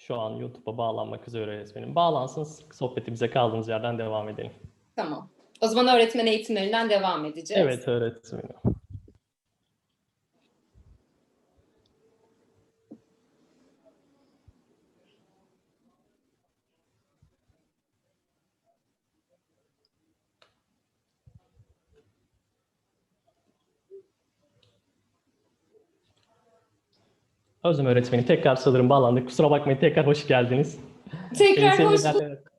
Şu an YouTube'a bağlanmak üzere öğretmenim. Bağlansın sohbetimize kaldığımız yerden devam edelim. Tamam. O zaman öğretmen eğitimlerinden devam edeceğiz. Evet öğretmenim. Özlem öğretmenim tekrar sanırım bağlandık. Kusura bakmayın tekrar hoş geldiniz. Tekrar hoş bulduk.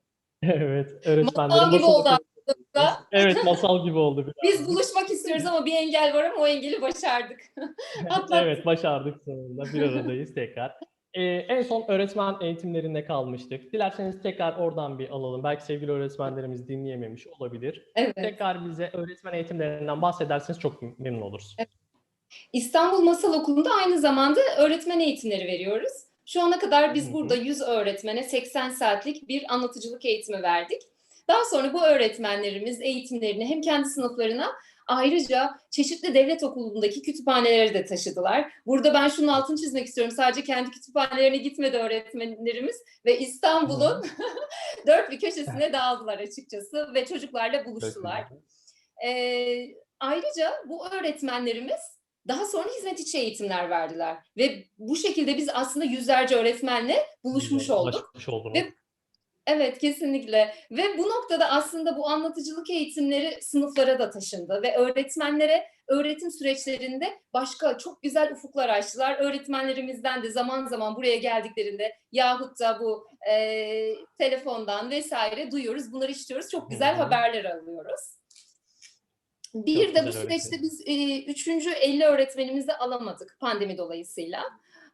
Evet öğretmenlerim. Masal gibi oldu aslında. Evet masal gibi oldu. biraz. Biz buluşmak istiyoruz ama bir engel var ama o engeli başardık. Evet başardık sonunda. Bir aradayız tekrar. Ee, en son öğretmen eğitimlerinde kalmıştık. Dilerseniz tekrar oradan bir alalım. Belki sevgili öğretmenlerimiz dinleyememiş olabilir. Evet. Tekrar bize öğretmen eğitimlerinden bahsederseniz çok memnun oluruz. İstanbul Masal Okulu'nda aynı zamanda öğretmen eğitimleri veriyoruz. Şu ana kadar biz burada 100 öğretmene 80 saatlik bir anlatıcılık eğitimi verdik. Daha sonra bu öğretmenlerimiz eğitimlerini hem kendi sınıflarına ayrıca çeşitli devlet okulundaki kütüphanelere de taşıdılar. Burada ben şunun altını çizmek istiyorum. Sadece kendi kütüphanelerine gitmedi öğretmenlerimiz ve İstanbul'un dört bir köşesine dağıldılar açıkçası ve çocuklarla buluştular. Ee, ayrıca bu öğretmenlerimiz daha sonra hizmet içi eğitimler verdiler. Ve bu şekilde biz aslında yüzlerce öğretmenle buluşmuş olduk. Ve- Evet kesinlikle ve bu noktada aslında bu anlatıcılık eğitimleri sınıflara da taşındı ve öğretmenlere öğretim süreçlerinde başka çok güzel ufuklar açtılar. Öğretmenlerimizden de zaman zaman buraya geldiklerinde yahut da bu e, telefondan vesaire duyuyoruz. Bunları işliyoruz. Çok güzel haberler alıyoruz. Bir Çok de bu süreçte öğretmenim. biz e, üçüncü 50 öğretmenimizi alamadık pandemi dolayısıyla.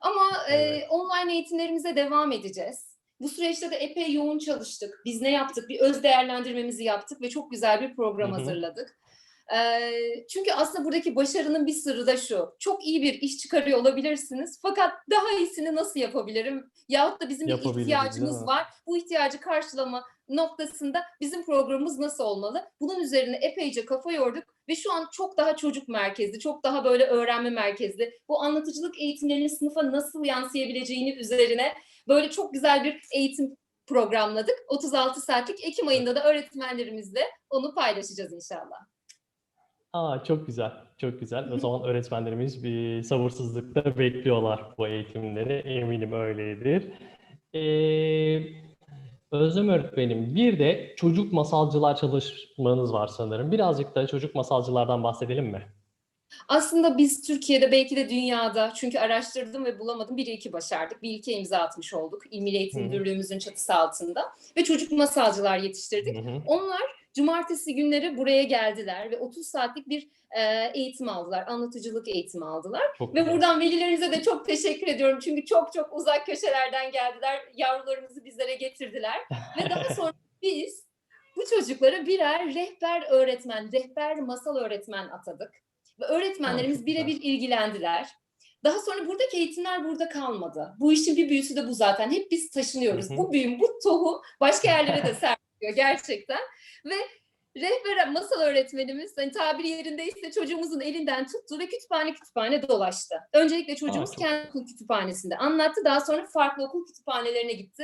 Ama e, Evet. online eğitimlerimize devam edeceğiz. Bu süreçte de epey yoğun çalıştık. Biz ne yaptık? Bir öz değerlendirmemizi yaptık ve çok güzel bir program Hı hı. hazırladık. Ee, çünkü aslında buradaki başarının bir sırrı da şu. Çok iyi bir iş çıkarıyor olabilirsiniz. Fakat daha iyisini nasıl yapabilirim? Yahut da bizim bir ihtiyacımız var. Bu ihtiyacı karşılama noktasında bizim programımız nasıl olmalı? Bunun üzerine epeyce kafa yorduk ve şu an çok daha çocuk merkezli, çok daha böyle öğrenme merkezli. Bu anlatıcılık eğitimlerinin sınıfa nasıl yansıyabileceğini üzerine böyle çok güzel bir eğitim programladık. 36 saatlik Ekim ayında da öğretmenlerimizle onu paylaşacağız inşallah. Aa, çok güzel, çok güzel. O zaman öğretmenlerimiz bir sabırsızlıkla bekliyorlar bu eğitimleri. Eminim öyledir. Ee, Özlem öğretmenim, bir de çocuk masalcılar çalışmanız var sanırım. Birazcık da çocuk masalcılardan bahsedelim mi? Aslında biz Türkiye'de belki de dünyada çünkü araştırdım ve bulamadım bir iki başardık. Bir ilke imza atmış olduk. İl Milli Eğitim. Müdürlüğümüzün çatısı altında ve çocuk masalcılar yetiştirdik. Hı hı. Onlar cumartesi günleri buraya geldiler ve 30 saatlik bir e, eğitim aldılar. Anlatıcılık eğitimi aldılar. Çok Ve güzel. buradan velilerinize de çok teşekkür ediyorum. Çünkü çok çok uzak köşelerden geldiler. Yavrularımızı bizlere getirdiler. Ve daha sonra biz bu çocuklara birer rehber öğretmen, rehber masal öğretmen atadık. Ve öğretmenlerimiz birebir ilgilendiler. Daha sonra buradaki eğitimler burada kalmadı. Bu işin bir büyüsü de bu zaten. Hep biz taşınıyoruz. Hı hı. Bu büyüm, bu tohum başka yerlere de serpiliyor gerçekten. Ve rehber masal öğretmenimiz hani tabiri yerindeyse çocuğumuzun elinden tuttu ve kütüphane kütüphane dolaştı. Öncelikle çocuğumuz çok kendi okul kütüphanesinde anlattı. Daha sonra farklı okul kütüphanelerine gitti.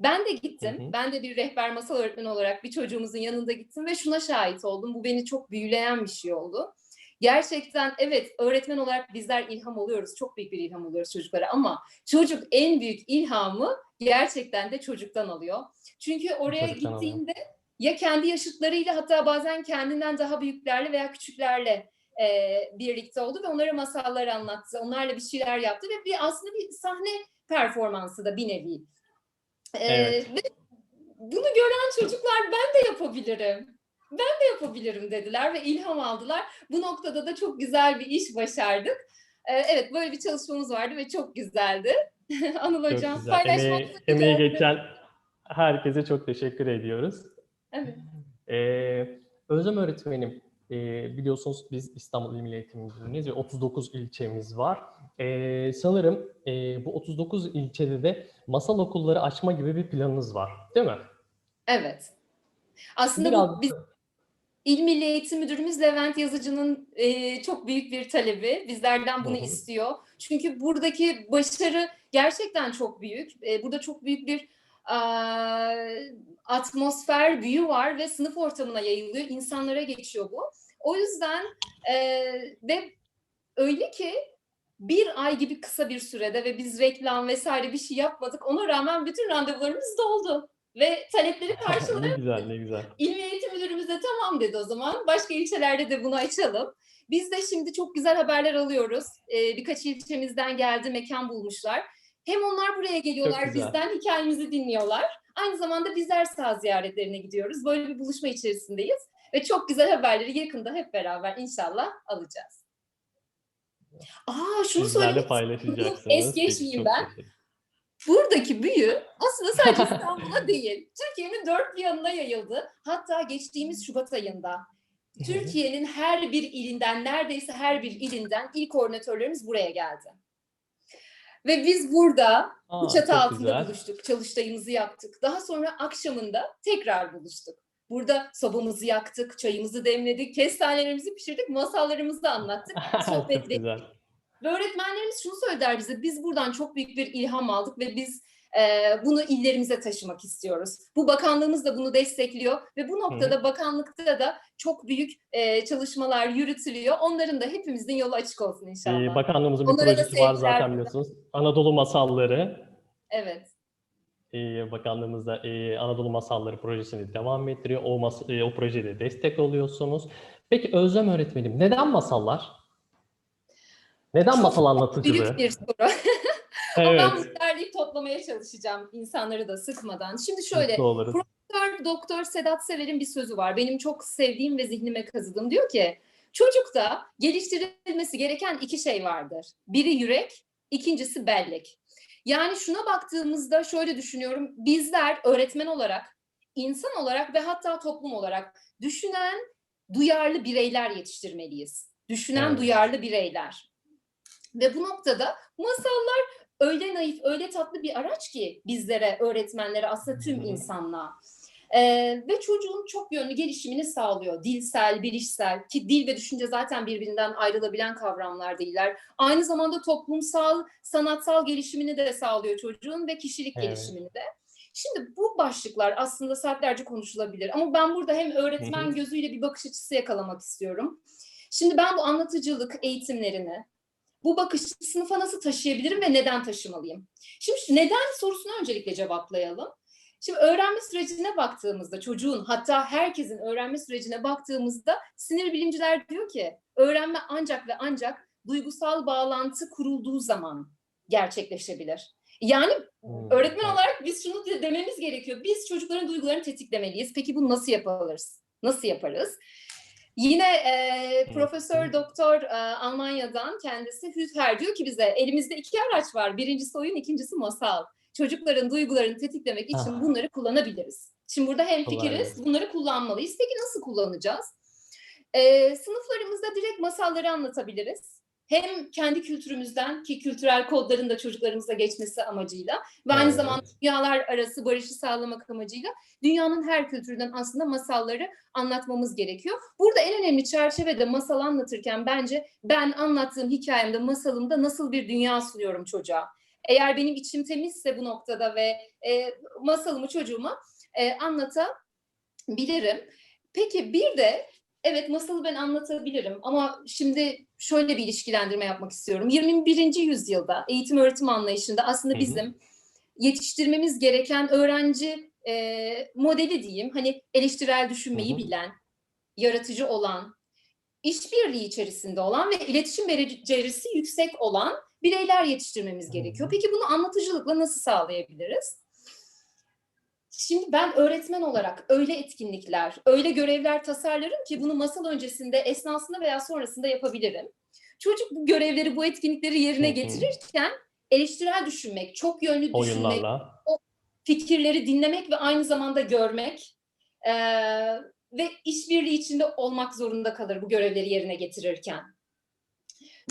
Ben de gittim. Hı hı. Ben de bir rehber masal öğretmeni olarak bir çocuğumuzun yanında gittim ve şuna şahit oldum. Bu beni çok büyüleyen bir şey oldu. Gerçekten evet öğretmen olarak bizler ilham oluyoruz. Çok büyük bir ilham oluyoruz çocuklara ama çocuk en büyük ilhamı gerçekten de çocuktan alıyor. Çünkü oraya Çocuktan alıyor. gittiğinde ya kendi yaşıtlarıyla hatta bazen kendinden daha büyüklerle veya küçüklerle e, birlikte oldu ve onlara masallar anlattı. Onlarla bir şeyler yaptı ve bir aslında bir sahne performansı da bir nevi. E, Evet. Ve bunu gören çocuklar ben de yapabilirim. Ben de yapabilirim dediler ve ilham aldılar. Bu noktada da çok güzel bir iş başardık. E, evet böyle bir çalışmamız vardı ve çok güzeldi. Anıl Çok Hocam güzel. Emeği, emeği geçen herkese çok teşekkür ediyoruz. Evet. Ee, Özlem öğretmenim, e, biliyorsunuz biz İstanbul İl Milli Eğitim Müdürlüğü'ndeyiz ve 39 ilçemiz var. Ee, sanırım e, bu 39 ilçede de masal okulları açma gibi bir planınız var, değil mi? Evet. Aslında Biraz bu biz İl Milli Eğitim Müdürümüz Levent Yazıcı'nın e, çok büyük bir talebi. Bizlerden bunu Hı hı. istiyor. Çünkü buradaki başarı gerçekten çok büyük. E, burada çok büyük bir aa, atmosfer, büyü var ve sınıf ortamına yayılıyor. İnsanlara geçiyor bu. O yüzden e, ve öyle ki bir ay gibi kısa bir sürede ve biz reklam vesaire bir şey yapmadık. Ona rağmen bütün randevularımız doldu. Ve talepleri karşıladı. ne güzel, ne güzel. İl Eğitim Müdürümüz de tamam dedi o zaman. Başka ilçelerde de bunu açalım. Biz de şimdi çok güzel haberler alıyoruz. Ee, birkaç ilçemizden geldi, mekan bulmuşlar. Hem onlar buraya geliyorlar, bizden hikayemizi dinliyorlar. Aynı zamanda bizler sağ ziyaretlerine gidiyoruz. Böyle bir buluşma içerisindeyiz. Ve çok güzel haberleri yakında hep beraber inşallah alacağız. Aa şunu söylemek paylaşacaksınız. es geçmeyeyim ben. teşekkür- Buradaki büyü aslında sadece İstanbul'a değil, Türkiye'nin dört bir yanına yayıldı. Hatta geçtiğimiz Şubat ayında Türkiye'nin her bir ilinden, neredeyse her bir ilinden ilk koordinatörlerimiz buraya geldi. Ve biz burada Aa, bu çatı altında güzel. buluştuk, çalıştayımızı yaptık. Daha sonra akşamında tekrar buluştuk. Burada sobamızı yaktık, çayımızı demledik, kestanelerimizi pişirdik, masallarımızı anlattık, çok sohbet güzel. Ve öğretmenlerimiz şunu söyler bize, biz buradan çok büyük bir ilham aldık ve biz e, bunu illerimize taşımak istiyoruz. Bu bakanlığımız da bunu destekliyor ve bu noktada bakanlıkta da çok büyük e, çalışmalar yürütülüyor. Onların da hepimizin yolu açık olsun inşallah. Ee, bakanlığımızın bir Onlara projesi var zaten biliyorsunuz. Anadolu Masalları. Evet. Ee, bakanlığımız da e, Anadolu Masalları projesini devam ettiriyor. O, mas- e, o projede destek oluyorsunuz. Peki Özlem öğretmenim neden masallar? Neden masal anlatıcılığı? Büyük bir soru. Ama Evet. ben bunu derleyip toplamaya çalışacağım insanları da sıkmadan. Şimdi şöyle. Profesör Doktor Sedat Sever'in bir sözü var. Benim çok sevdiğim ve zihnime kazıdım. Diyor ki çocukta geliştirilmesi gereken iki şey vardır. Biri yürek, ikincisi bellek. Yani şuna baktığımızda şöyle düşünüyorum. Bizler öğretmen olarak, insan olarak ve hatta toplum olarak düşünen, duyarlı bireyler yetiştirmeliyiz. Düşünen, Evet. duyarlı bireyler. Ve bu noktada masallar öyle naif, öyle tatlı bir araç ki bizlere, öğretmenlere, aslında tüm insanlığa. Ee, ve çocuğun çok yönlü gelişimini sağlıyor. Dilsel, bilişsel ki dil ve düşünce zaten birbirinden ayrılabilen kavramlar değiller. Aynı zamanda toplumsal, sanatsal gelişimini de sağlıyor çocuğun ve kişilik Evet. gelişimini de. Şimdi bu başlıklar aslında saatlerce konuşulabilir ama ben burada hem öğretmen gözüyle bir bakış açısı yakalamak istiyorum. Şimdi ben bu anlatıcılık eğitimlerini bu bakışı sınıfa nasıl taşıyabilirim ve neden taşımalıyım? Şimdi şu neden sorusunu öncelikle cevaplayalım. Şimdi öğrenme sürecine baktığımızda çocuğun hatta herkesin öğrenme sürecine baktığımızda sinir bilimciler diyor ki öğrenme ancak ve ancak duygusal bağlantı kurulduğu zaman gerçekleşebilir. Yani Hmm, öğretmen olarak biz şunu de- dememiz gerekiyor. Biz çocukların duygularını tetiklemeliyiz. Peki bunu nasıl yaparız? Nasıl yaparız? Yine e, Profesör Doktor e, Almanya'dan kendisi Hüther diyor ki bize elimizde iki araç var. Birincisi oyun, ikincisi masal. Çocukların duygularını tetiklemek için Ah. bunları kullanabiliriz. Şimdi burada hem fikiriz, bunları kullanmalıyız. Peki nasıl kullanacağız? E, sınıflarımızda direkt masalları anlatabiliriz. Hem kendi kültürümüzden ki kültürel kodların da çocuklarımıza geçmesi amacıyla ve aynı Evet. zamanda dünyalar arası barışı sağlamak amacıyla dünyanın her kültüründen aslında masalları anlatmamız gerekiyor. Burada en önemli çerçeve de masal anlatırken bence ben anlattığım hikayemde, masalımda nasıl bir dünya sunuyorum çocuğa. Eğer benim içim temizse bu noktada ve e, masalımı çocuğuma e, anlatabilirim. Peki bir de evet masalı ben anlatabilirim ama şimdi şöyle bir ilişkilendirme yapmak istiyorum. 21. yüzyılda eğitim öğretim anlayışında aslında Hı hı. bizim yetiştirmemiz gereken öğrenci e, modeli diyeyim. Hani eleştirel düşünmeyi Hı hı. bilen, yaratıcı olan, işbirliği içerisinde olan ve iletişim becerisi yüksek olan bireyler yetiştirmemiz gerekiyor. Peki bunu anlatıcılıkla nasıl sağlayabiliriz? Şimdi ben öğretmen olarak öyle etkinlikler, öyle görevler tasarlarım ki bunu masal öncesinde, esnasında veya sonrasında yapabilirim. Çocuk bu görevleri, bu etkinlikleri yerine getirirken eleştirel düşünmek, çok yönlü düşünmek, Oyunlarla. fikirleri dinlemek ve aynı zamanda görmek eee, ve işbirliği içinde olmak zorunda kalır bu görevleri yerine getirirken.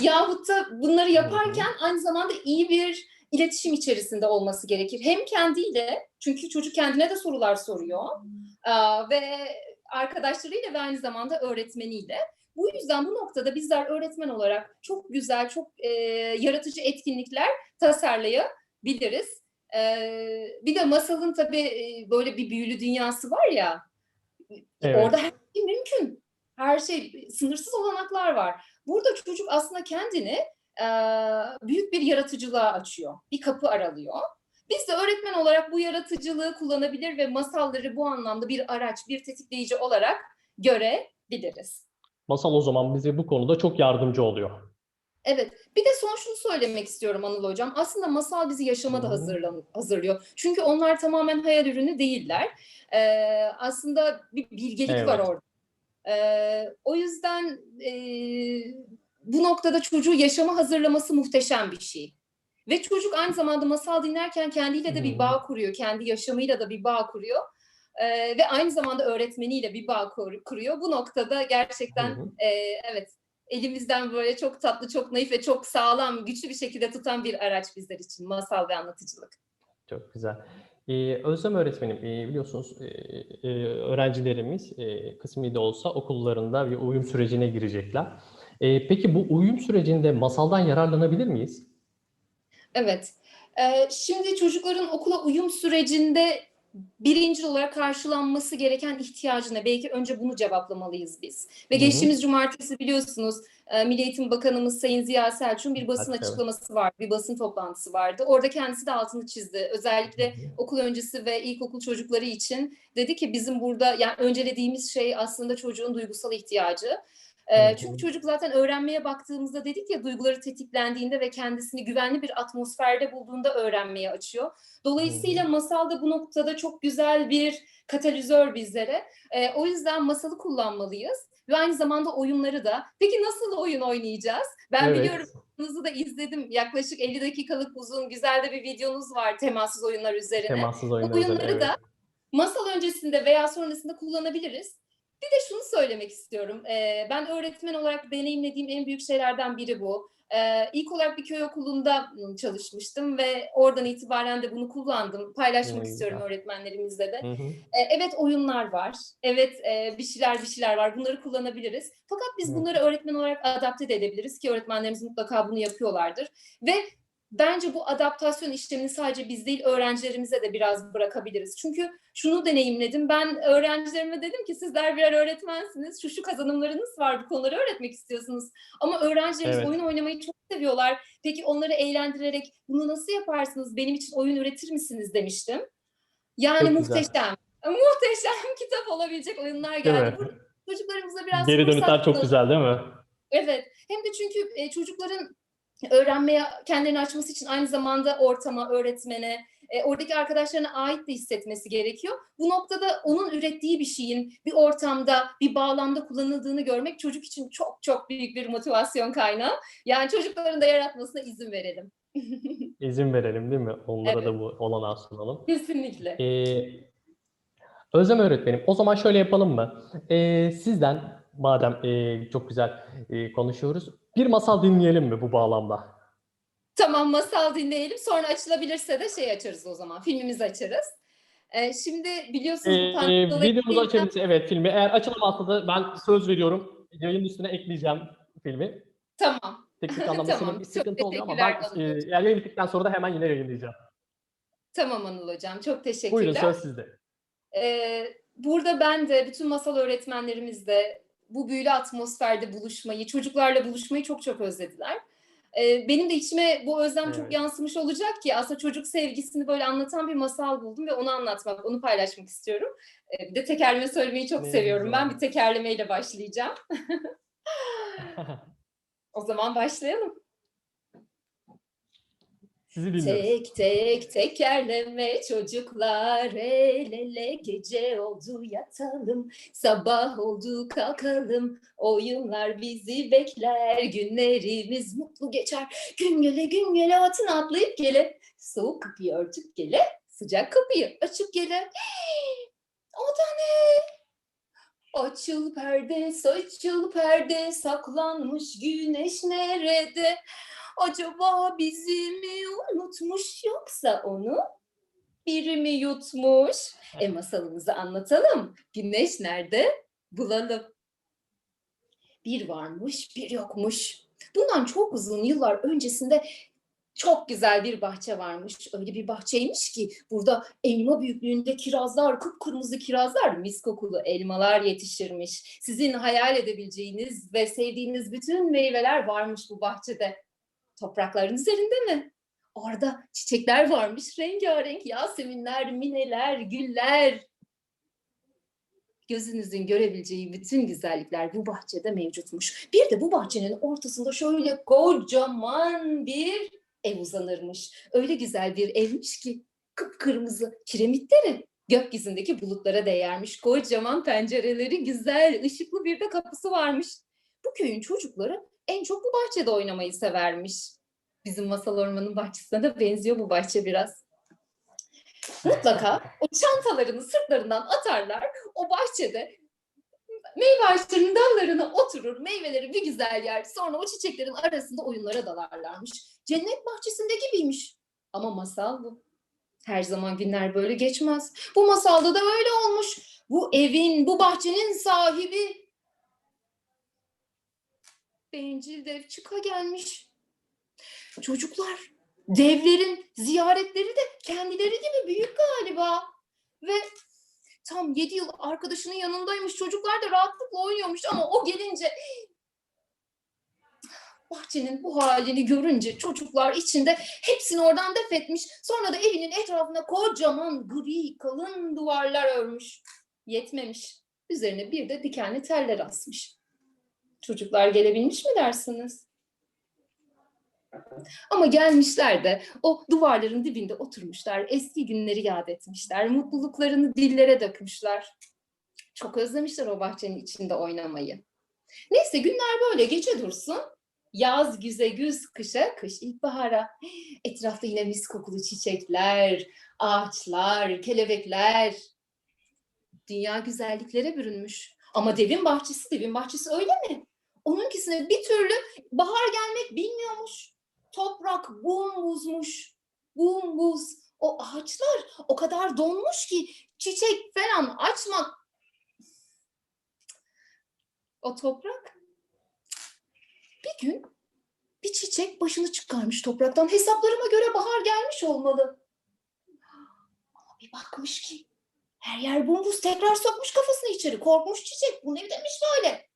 Yahut da bunları yaparken aynı zamanda iyi bir iletişim içerisinde olması gerekir. Hem kendiyle, çünkü çocuk kendine de sorular soruyor Aa, ve arkadaşlarıyla ve aynı zamanda öğretmeniyle. Bu yüzden bu noktada bizler öğretmen olarak çok güzel, çok e, yaratıcı etkinlikler tasarlayabiliriz. E, bir de masalın tabii e, böyle bir büyülü dünyası var ya, Evet. orada her şey mümkün. Her şey, sınırsız olanaklar var. Burada çocuk aslında kendini e, büyük bir yaratıcılığa açıyor. Bir kapı aralıyor. Biz de öğretmen olarak bu yaratıcılığı kullanabilir ve masalları bu anlamda bir araç, bir tetikleyici olarak görebiliriz. Masal o zaman bize bu konuda çok yardımcı oluyor. Evet. Bir de son şunu söylemek istiyorum Anıl Hocam. Aslında masal bizi yaşama da hazırlan hazırlıyor. Çünkü onlar tamamen hayal ürünü değiller. Ee, aslında bir bilgelik var Evet. orada. Ee, o yüzden e, bu noktada çocuğu yaşama hazırlaması muhteşem bir şey. Ve çocuk aynı zamanda masal dinlerken kendiyle de bir bağ kuruyor. Kendi yaşamıyla da bir bağ kuruyor. Ee, ve aynı zamanda öğretmeniyle bir bağ kur- kuruyor. Bu noktada gerçekten Hı hı. e, evet elimizden böyle çok tatlı, çok naif ve çok sağlam, güçlü bir şekilde tutan bir araç bizler için masal ve anlatıcılık. Çok güzel. Ee, Özlem öğretmenim, e, biliyorsunuz e, e, öğrencilerimiz e, kısmi de olsa okullarında bir uyum sürecine girecekler. E, peki bu uyum sürecinde masaldan yararlanabilir miyiz? Evet. Ee, şimdi çocukların okula uyum sürecinde birinci olarak karşılanması gereken ihtiyacına belki önce bunu cevaplamalıyız biz. Ve geçtiğimiz cumartesi biliyorsunuz e, Milli Eğitim Bakanımız Sayın Ziya Selçuk'un bir basın açıklaması vardı, bir basın toplantısı vardı. Orada kendisi de altını çizdi. Özellikle okul öncesi ve ilkokul çocukları için dedi ki bizim burada yani öncelediğimiz şey aslında çocuğun duygusal ihtiyacı. Ee, çünkü çocuk zaten öğrenmeye baktığımızda dedik ya duyguları tetiklendiğinde ve kendisini güvenli bir atmosferde bulduğunda öğrenmeye açıyor. Dolayısıyla masal da bu noktada çok güzel bir katalizör bizlere. Ee, o yüzden masalı kullanmalıyız ve aynı zamanda oyunları da. Peki nasıl oyun oynayacağız? Ben Evet. biliyorum Videonuzu da izledim. Yaklaşık 50 dakikalık uzun güzel de bir videonuz var temassız oyunlar üzerine. Temassız Bu oyunlar üzerine, oyunları evet. da masal öncesinde veya sonrasında kullanabiliriz. Bir de şunu söylemek istiyorum. Ee, ben öğretmen olarak deneyimlediğim en büyük şeylerden biri bu. Ee, ilk olarak bir köy okulunda ım, çalışmıştım ve oradan itibaren de bunu kullandım. Paylaşmak Ne istiyorum öğretmenlerimizle de. Hı hı. E, Evet oyunlar var. Evet e, bir şeyler bir şeyler var. Bunları kullanabiliriz. Fakat biz bunları öğretmen olarak adapte de edebiliriz ki öğretmenlerimiz mutlaka bunu yapıyorlardır. Ve bence bu adaptasyon işlemini sadece biz değil öğrencilerimize de biraz bırakabiliriz. Çünkü şunu deneyimledim. Ben öğrencilerime dedim ki sizler birer öğretmensiniz. Şu şu kazanımlarınız var. Bu konuları öğretmek istiyorsunuz. Ama öğrencilerimiz Evet. oyun oynamayı çok seviyorlar. Peki onları eğlendirerek bunu nasıl yaparsınız? Benim için oyun üretir misiniz demiştim. Yani Çok güzel. muhteşem. Muhteşem kitap olabilecek oyunlar geldi. Burada çocuklarımıza biraz Geri fırsat dönütler çok güzel değil mi? Evet. Hem de çünkü e, çocukların öğrenmeye kendilerini açması için aynı zamanda ortama, öğretmene, e, oradaki arkadaşlarına ait de hissetmesi gerekiyor. Bu noktada onun ürettiği bir şeyin bir ortamda, bir bağlamda kullanıldığını görmek çocuk için çok çok büyük bir motivasyon kaynağı. Yani çocukların da yaratmasına izin verelim. İzin verelim değil mi? Onlara Evet. da bu olanağı sunalım. Kesinlikle. Ee, Özlem öğretmenim, o zaman şöyle yapalım mı? Ee, sizden madem e, çok güzel e, konuşuyoruz, bir masal dinleyelim mi bu bağlamda? Tamam masal dinleyelim. Sonra açılabilirse de şey açarız o zaman. Filmimizi açarız. Ee, şimdi biliyorsunuz bu Ee, pandemi videomuzu açabiliriz, evet filmi. Eğer açılamazsa da ben söz veriyorum, yayının üstüne ekleyeceğim filmi. Tamam. Teknik anlamda Tamam, bir sıkıntı oluyor ama ben e, yayın bittikten sonra da hemen yine yayınlayacağım. Tamam Anıl Hocam. Çok teşekkürler. Buyurun söz sizde. Ee, burada ben de bütün masal öğretmenlerimiz de bu büyülü atmosferde buluşmayı, çocuklarla buluşmayı çok çok özlediler. Ee, benim de içime bu özlem çok Evet. yansımış olacak ki aslında çocuk sevgisini böyle anlatan bir masal buldum ve onu anlatmak, onu paylaşmak istiyorum. Ee, bir de tekerleme söylemeyi çok Ne seviyorum. güzel. Ben bir tekerlemeyle başlayacağım. O zaman başlayalım. Sizi dinliyoruz. Tek tek tekerleme çocuklar el ele gece oldu yatalım sabah oldu kalkalım oyunlar bizi bekler günlerimiz mutlu geçer gün gele gün gele atına atlayıp gele soğuk kapıyı örtüp gele sıcak kapıyı açıp gele Hii, o da ne? Açıl perde, saçıl perde, saklanmış güneş nerede? Acaba bizi mi unutmuş yoksa onu biri mi yutmuş? E masalımızı anlatalım. Güneş nerede? Bulalım. Bir varmış, bir yokmuş. Bundan çok uzun yıllar öncesinde çok güzel bir bahçe varmış. Öyle bir bahçeymiş ki burada elma büyüklüğünde kirazlar, kıpkırmızı kirazlar, mis kokulu elmalar yetişirmiş. Sizin hayal edebileceğiniz ve sevdiğiniz bütün meyveler varmış bu bahçede. Toprakların üzerinde mi? Orada çiçekler varmış, rengarenk yaseminler, mineler, güller. Gözünüzün görebileceği bütün güzellikler bu bahçede mevcutmuş. Bir de bu bahçenin ortasında şöyle kocaman bir ev uzanırmış. Öyle güzel bir evmiş ki kıpkırmızı kiremitleri gökyüzündeki bulutlara değermiş. Kocaman pencereleri güzel, ışıklı bir de kapısı varmış. Bu köyün çocukları en çok bu bahçede oynamayı severmiş. Bizim masal ormanın bahçesine de benziyor bu bahçe biraz. Mutlaka o çantalarını sırtlarından atarlar, o bahçede meyve ağaçlarının dallarına oturur, meyveleri bir güzel yer, sonra o çiçeklerin arasında oyunlara dalarlarmış. Cennet bahçesinde gibiymiş. Ama masal bu. Her zaman günler böyle geçmez. Bu masalda da öyle olmuş. Bu evin, bu bahçenin sahibi bencil dev çıka gelmiş. Çocuklar, devlerin ziyaretleri de kendileri gibi büyük galiba. Ve tam 7 yıl arkadaşının yanındaymış. Çocuklar da rahatlıkla oynuyormuş ama o gelince bahçenin bu halini görünce çocuklar içinde hepsini oradan def etmiş. Sonra da evinin etrafına kocaman gri kalın duvarlar örmüş. Yetmemiş. Üzerine bir de dikenli teller asmış. Çocuklar gelebilmiş mi dersiniz? Ama gelmişler de o duvarların dibinde oturmuşlar. Eski günleri yad etmişler. Mutluluklarını dillere dökmüşler. Çok özlemişler o bahçenin içinde oynamayı. Neyse günler böyle gece dursun. Yaz güze güz, kışa kış, ilkbahara. Etrafta yine mis kokulu çiçekler, ağaçlar, kelebekler. Dünya güzelliklere bürünmüş. Ama devin bahçesi, devin bahçesi öyle mi? Onunkisine bir türlü bahar gelmek bilmiyormuş. Toprak bumbuzmuş. Bumbuz. O ağaçlar o kadar donmuş ki çiçek falan açmak. O toprak bir gün bir çiçek başını çıkarmış topraktan. Hesaplarıma göre bahar gelmiş olmalı. Ama bir bakmış ki her yer bumbuz tekrar sokmuş kafasını içeri. Korkmuş çiçek. Bu ne demiş böyle?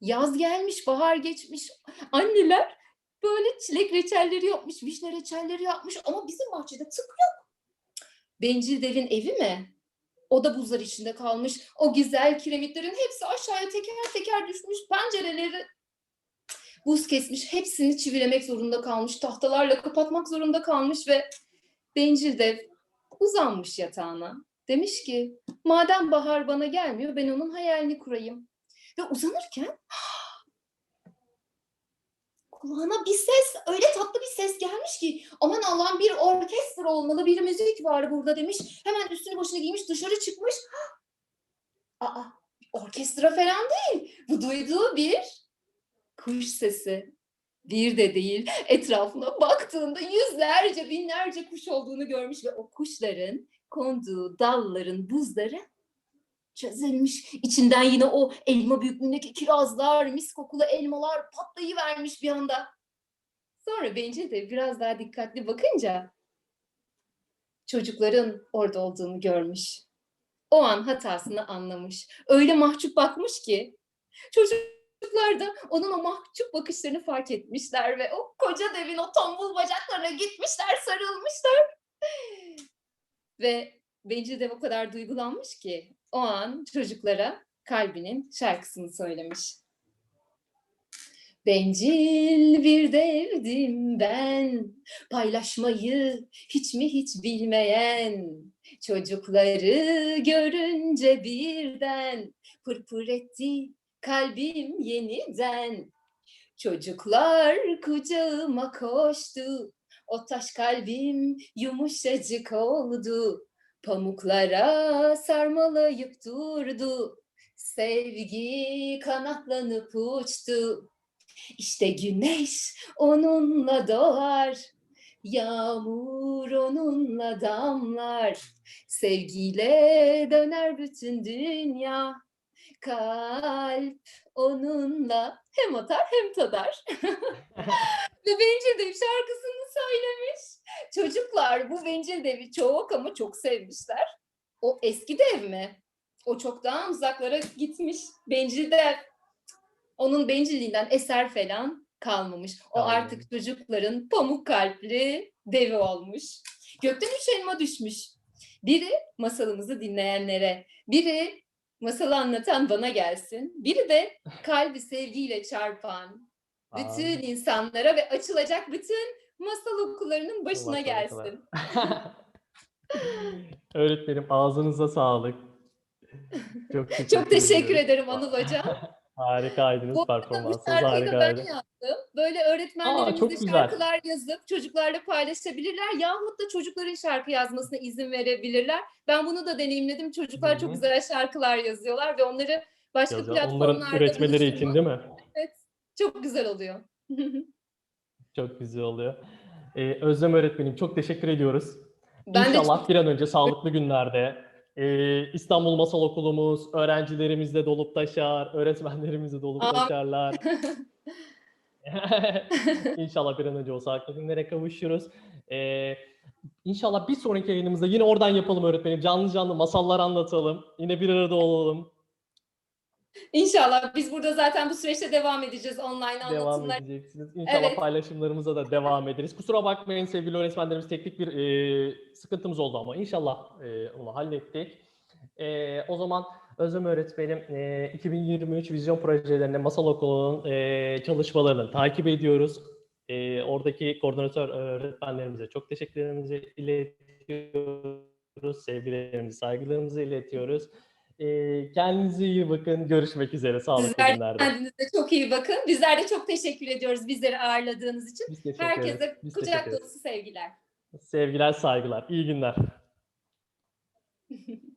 Yaz gelmiş, bahar geçmiş. Anneler böyle çilek reçelleri yapmış, vişne reçelleri yapmış ama bizim bahçede tık yok. Bencil devin evi mi? O da buzlar içinde kalmış. O güzel kiremitlerin hepsi aşağıya teker teker düşmüş. Pencereleri buz kesmiş. Hepsini çivilemek zorunda kalmış. Tahtalarla kapatmak zorunda kalmış ve bencil dev uzanmış yatağına. Demiş ki madem bahar bana gelmiyor ben onun hayalini kurayım. Ve uzanırken kulağına bir ses, öyle tatlı bir ses gelmiş ki aman Allah'ım bir orkestra olmalı, bir müzik var burada demiş. Hemen üstünü başına giymiş, dışarı çıkmış. Aa, orkestra falan değil. Bu duyduğu bir kuş sesi. Bir de değil, etrafına baktığında yüzlerce, binlerce kuş olduğunu görmüş ve o kuşların konduğu dalların buzları çözülmüş. İçinden yine o elma büyüklüğündeki kirazlar, mis kokulu elmalar patlayıvermiş bir anda. Sonra bence de biraz daha dikkatli bakınca çocukların orada olduğunu görmüş. O an hatasını anlamış. Öyle mahcup bakmış ki çocuklar da onun o mahcup bakışlarını fark etmişler ve o koca devin o tombul bacaklarına gitmişler, sarılmışlar. Ve Bencil Dev o kadar duygulanmış ki o an çocuklara kalbinin şarkısını söylemiş. Bencil bir devdim ben, paylaşmayı hiç mi hiç bilmeyen, çocukları görünce birden pırpır etti kalbim yeniden. Çocuklar kucağıma koştu, o taş kalbim yumuşacık oldu. Pamuklara sarmalayıp durdu. Sevgi kanatlanıp uçtu. İşte güneş onunla doğar. Yağmur onunla damlar, sevgiyle döner bütün dünya. Kalp onunla hem atar hem tadar. Ve Bencil Dev şarkısını söylemiş. Çocuklar bu Bencil Dev'i çok ama çok sevmişler. O eski dev mi? O çoktan uzaklara gitmiş. Bencil Dev. Onun bencilliğinden eser falan kalmamış. O Kalmamış. artık çocukların pamuk kalpli devi olmuş. Gökten üç elma düşmüş. Biri masalımızı dinleyenlere, biri masalı anlatan bana gelsin, biri de kalbi sevgiyle çarpan bütün insanlara ve açılacak bütün masal okullarının başına Masal gelsin. Öğretmenim ağzınıza sağlık. Çok teşekkür, Çok teşekkür ederim Anıl Hocam. Harikaydınız, performansınız da ben harikaydı. yazdım. Böyle öğretmenlerimiz de güzel. şarkılar yazıp çocuklarla paylaşabilirler. Yahut da çocukların şarkı yazmasına izin verebilirler. Ben bunu da deneyimledim. Çocuklar Hı çok güzel şarkılar yazıyorlar ve onları başka Yazıyor. platformlarda Onların üretmeleri için değil mi? çok güzel oluyor. Çok güzel oluyor. Ee, Özlem öğretmenim çok teşekkür ediyoruz. Ben de İnşallah bir an önce sağlıklı günlerde e, İstanbul Masal Okulumuz öğrencilerimizle dolup taşar, öğretmenlerimizle dolup Amin. taşarlar. İnşallah bir an önce o sağlıklı günlere kavuşuruz. Ee, İnşallah bir sonraki yayınımızda yine oradan yapalım öğretmenim. Canlı canlı masallar anlatalım. Yine bir arada olalım. İnşallah biz burada zaten bu süreçte devam edeceğiz online Devam anlatımlar. edeceksiniz. İnşallah Evet. paylaşımlarımıza da devam ederiz. Kusura bakmayın sevgili öğretmenlerimiz teknik bir e, sıkıntımız oldu ama inşallah e, onu hallettik. E, o zaman Özlem öğretmenim e, 2023 vizyon projelerinde Masal Okulu'nun e, çalışmalarını takip ediyoruz. E, oradaki koordinatör öğretmenlerimize çok teşekkürlerimizi iletiyoruz. Sevgilerimizi, saygılarımızı iletiyoruz. E, kendinize iyi bakın. Görüşmek üzere. Sağlıklı Sizler kendinize çok iyi bakın. Bizler de çok teşekkür ediyoruz bizleri ağırladığınız için. Biz. Herkese Biz kucak dolusu sevgiler. Sevgiler, saygılar. İyi günler.